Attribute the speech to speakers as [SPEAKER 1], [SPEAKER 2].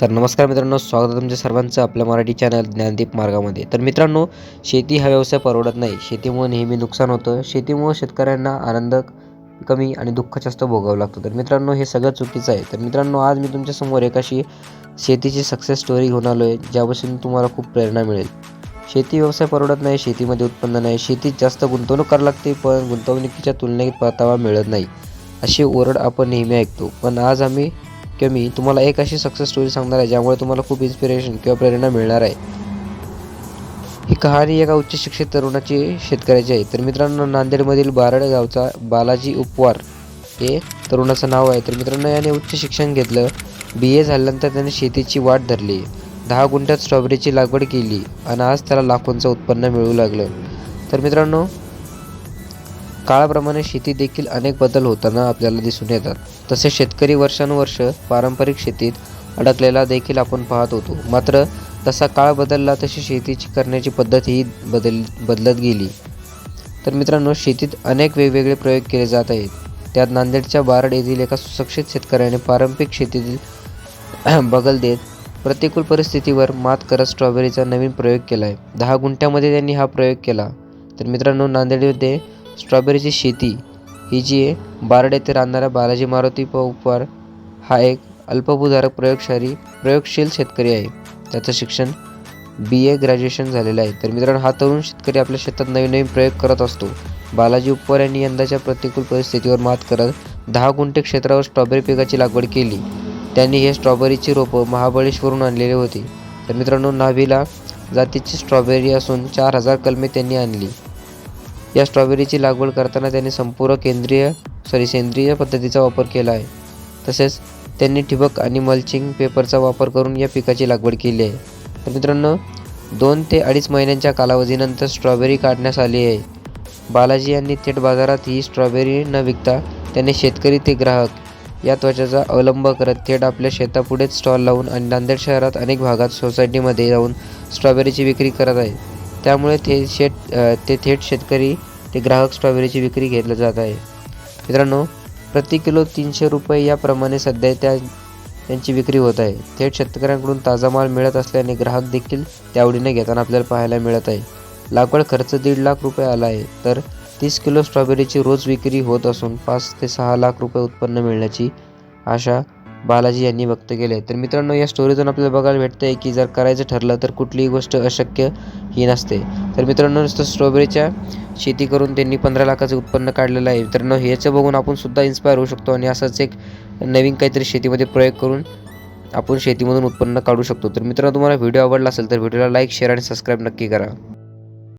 [SPEAKER 1] तर नमस्कार मित्रांनो स्वागत आहे तुमच्या सर्वांचं आपल्या मराठी चॅनल ज्ञानदीप मार्गामध्ये. तर मित्रांनो शेती हा व्यवसाय परवडत नाही. शेतीमुळे नेहमी नुकसान होतं. शेतीमुळे शेतकऱ्यांना आनंद कमी आणि दुःख जास्त भोगावं लागतं. तर मित्रांनो हे सगळं चुकीचं आहे. तर मित्रांनो आज मी तुमच्यासमोर एक अशी शेतीची सक्सेस स्टोरी घेऊन आलो आहे ज्यापासून तुम्हाला खूप प्रेरणा मिळेल. शेती व्यवसाय परवडत नाही शेतीमध्ये उत्पन्न नाही. शेतीत जास्त गुंतवणूक करावी लागते पण गुंतवणुकीच्या तुलनेत परतावा मिळत नाही. अशी ओरड आपण नेहमी ऐकतो. पण आज आम्ही किंवा मी तुम्हाला एक अशी सक्सेस स्टोरी सांगणार आहे ज्यामुळे तुम्हाला खूप इन्स्पिरेशन किंवा प्रेरणा मिळणार आहे. ही कहाणी एका उच्च शिक्षित तरुणाची शेतकऱ्याची आहे. तर मित्रांनो नांदेडमधील बारड गावचा बालाजी उपवार हे तरुणाचं नाव आहे. तर मित्रांनो याने उच्च शिक्षण घेतलं बी ए झाल्यानंतर त्याने शेतीची वाट धरली. दहा गुंठ्यात स्ट्रॉबेरीची लागवड केली आणि आज त्याला लाखोंचं उत्पन्न मिळू लागलं. तर मित्रांनो काळाप्रमाणे शेती देखील अनेक बदल होताना आपल्याला दिसून येतात. तसे शेतकरी वर्षानुवर्ष पारंपरिक शेतीत अडकलेला देखील आपण पाहत होतो. मात्र तसा काळ बदलला तशी शेतीची करण्याची पद्धत ही बदल बदलत गेली. तर मित्रांनो शेतीत अनेक वेगवेगळे प्रयोग केले जात आहेत. त्यात नांदेडच्या बारड येथील एका सुशिक्षित शेतकऱ्याने पारंपरिक शेतीतील बगल देत प्रतिकूल परिस्थितीवर मात करत स्ट्रॉबेरीचा नवीन प्रयोग केला आहे दहा गुंठ्यामध्ये त्यांनी हा प्रयोग केला. तर मित्रांनो नांदेडमध्ये स्ट्रॉबेरीची शेती ही जी आहे बारड येथे राहणारा बालाजी मारुती पवार हा एक अल्पभूधारक प्रयोगशाली प्रयोगशील शेतकरी आहे. त्याचं शिक्षण बी ए ग्रॅज्युएशन झालेलं आहे. तर मित्रांनो हा तरुण शेतकरी आपल्या शेतात नवीन नवीन प्रयोग करत असतो. बालाजी उपवार यांनी यंदाच्या प्रतिकूल परिस्थितीवर मात करत दहा गुंठे क्षेत्रावर स्ट्रॉबेरी पिकाची लागवड केली. त्यांनी हे स्ट्रॉबेरीची रोपं महाबळेश्वरून आणलेले होते. तर मित्रांनो नाभीला जातीची स्ट्रॉबेरी असून चार हजार कलमे त्यांनी आणली. या स्ट्रॉबेरीची लागवड करताना त्यांनी संपूर्ण केंद्रीय सॉरी सेंद्रिय पद्धतीचा वापर केला आहे. तसेच त्यांनी ठिबक आणि मल्चिंग पेपरचा वापर करून या पिकाची लागवड केली आहे. तर मित्रांनो दोन ते अडीच महिन्यांच्या कालावधीनंतर स्ट्रॉबेरी काढण्यास आली आहे. बालाजी यांनी थेट बाजारात ही स्ट्रॉबेरी न विकता त्यांनी शेतकरी ते ग्राहक या त्वचाचा अवलंब करत थेट आपल्या शेतापुढेच स्टॉल लावून आणि नांदेड शहरात अनेक भागात सोसायटीमध्ये जाऊन स्ट्रॉबेरीची विक्री करत आहेत त्यामुळे ते शेत ते थेट शेतकरी ते ग्राहक स्ट्रॉबेरीची विक्री घेतलं जात आहे. मित्रांनो प्रति किलो तीनशे रुपये याप्रमाणे सध्या त्या त्यांची विक्री होत आहे. थेट शेतकऱ्यांकडून ताजा माल मिळत असल्याने ग्राहक देखील त्यावडीने घेताना आपल्याला पाहायला मिळत आहे. लागवड खर्च दीड लाख रुपये आला आहे तर तीस किलो स्ट्रॉबेरीची रोज विक्री होत असून पाच ते सहा लाख रुपये उत्पन्न मिळण्याची आशा बालाजी यांनी व्यक्त केले तर मित्रांनो या स्टोरीतून आपल्याला बघायला भेटतं आहे की जर करायचं ठरलं तर कुठलीही गोष्ट अशक्य ही नसते. तर मित्रांनो नुसतं स्ट्रॉबेरीच्या शेती करून त्यांनी पंधरा लाखाचं उत्पन्न काढलेलं आहे. मित्रांनो ह्याचं बघून आपण सुद्धा इन्स्पायर होऊ शकतो आणि असंच एक नवीन काहीतरी शेतीमध्ये प्रयोग करून आपण शेतीमधून उत्पन्न काढू शकतो. तर मित्रांनो तुम्हाला व्हिडिओ आवडला असेल तर व्हिडिओला लाईक शेअर आणि सबस्क्राईब नक्की करा.